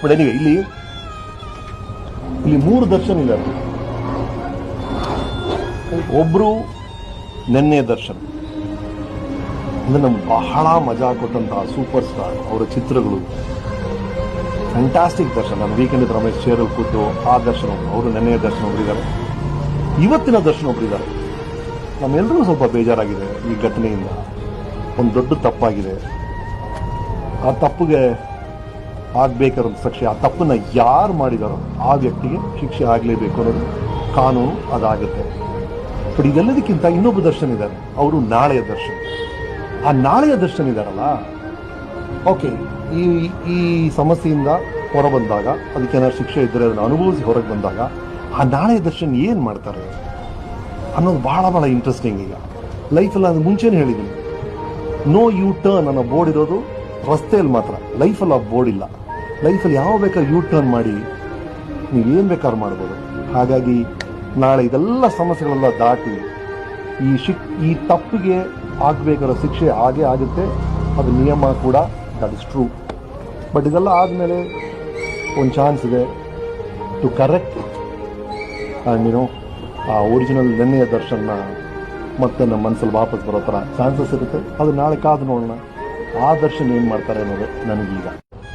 But anyway ಇಲ್ಲಿ ಇಲ್ಲಿ ಮೂರು ದರ್ಶನ ಇದ್ದಾರೆ ಒಬ್ರು ನೆನ್ನೆ ದರ್ಶನ. ಅಂದ್ರೆ ನಮ್ಗೆ ಬಹಳ ಮಜಾ ಕೊಟ್ಟಂತಹ ಸೂಪರ್ ಸ್ಟಾರ್ ಅವರ ಚಿತ್ರಗಳು. ಫ್ಯಾಂಟಾಸ್ಟಿಕ್ ದರ್ಶನ. ನಾನು ವೀಕೆಂಡ್ ರಮೇಶ್ ಚೇರಲ್ಲಿ ಕೂತು ಆ ದರ್ಶನ ಅವರು ನೆನ್ನೆಯ ದರ್ಶನ ಒಬ್ಬರಿದ್ದಾರೆ ಇವತ್ತಿನ ದರ್ಶನ ಒಬ್ಬರಿದ್ದಾರೆ ನಮ್ಮೆಲ್ಲರೂ ಸ್ವಲ್ಪ ಬೇಜಾರಾಗಿದೆ ಈ ಘಟನೆಯಿಂದ. ಒಂದು ದೊಡ್ಡ ತಪ್ಪಾಗಿದೆ. ಆ ತಪ್ಪಿಗೆ ಆಗ್ಬೇಕಾದ ಶಿಕ್ಷೆ ಆ ತಪ್ಪನ್ನ ಯಾರು ಮಾಡಿದಾರೋ ಆ ವ್ಯಕ್ತಿಗೆ ಶಿಕ್ಷೆ ಆಗಲೇಬೇಕು ಅನ್ನೋದು ಕಾನೂನು ಅದಾಗುತ್ತೆ. ಬಟ್ ಇದೆಲ್ಲದಕ್ಕಿಂತ ಇನ್ನೊಬ್ಬ ದರ್ಶನ ಇದ್ದಾರೆ, ಅವರು ನಾಳೆಯ ದರ್ಶನ. ಆ ನಾಳೆಯ ದರ್ಶನ ಇದ್ದಾರಲ್ಲ ಓಕೆ, ಈ ಈ ಸಮಸ್ಯೆಯಿಂದ ಹೊರಬಂದಾಗ, ಅದಕ್ಕೆ ಏನಾದ್ರು ಶಿಕ್ಷೆ ಇದ್ದರೆ ಅದನ್ನು ಅನುಭವಿಸಿ ಹೊರಗೆ ಬಂದಾಗ, ಆ ನಾಳೆಯ ದರ್ಶನ ಏನು ಮಾಡ್ತಾರೆ? ಅನ್ನೋದು ಭಾಳ ಭಾಳ ಇಂಟ್ರೆಸ್ಟಿಂಗ್ ಈಗ. ಲೈಫಲ್ಲಿ ಅದು ಮುಂಚೆನೇ ಹೇಳಿದ್ದೀನಿ. ನೋ ಯು ಟರ್ನ್ ಅನ್ನೋ ಬೋರ್ಡ್ ಇರೋದು ರಸ್ತೆಯಲ್ಲಿ ಮಾತ್ರ, ಲೈಫಲ್ಲಿ ಆ ಬೋರ್ಡ್ ಇಲ್ಲ. ಲೈಫಲ್ಲಿ ಯಾವ ಬೇಕಾದ್ರೂ ಯೂ ಟರ್ನ್ ಮಾಡಿ, ನೀವು ಏನು ಬೇಕಾದ್ರೂ ಮಾಡ್ಬೋದು. ಹಾಗಾಗಿ, ನಾಳೆ ಇದೆಲ್ಲ ಸಮಸ್ಯೆಗಳೆಲ್ಲ ದಾಟಿ ಈ ಶಿಕ್, ಈ ತಪ್ಪಿಗೆ ಆಗಬೇಕಾದ ಶಿಕ್ಷೆ ಹಾಗೆ ಆಗುತ್ತೆ. ಅದು ನಿಯಮ ಕೂಡ ದಟ್ ಇಸ್ ಟ್ರೂ ಬಟ್ ಇದೆಲ್ಲ ಆದಮೇಲೆ ಒಂದು ಚಾನ್ಸ್ ಇದೆ ಟು ಕರೆಕ್ಟ್ ಆ್ಯಂಡ್ ಆ ಒರಿಜಿನಲ್ ನೆನ್ನೆಯ ದರ್ಶನ ಮತ್ತೆ ನಮ್ಮ ಮನಸ್ಸಲ್ಲಿ ವಾಪಸ್ ಬರೋ ಥರ ಚಾನ್ಸಸ್ ಇರುತ್ತೆ. ಅದು ನಾಳೆ ಕಾದು ನೋಡೋಣ. ಆ ದರ್ಶನ ಏನು ಮಾಡ್ತಾರೆ ಅನ್ನೋದು ನನಗೀಗ.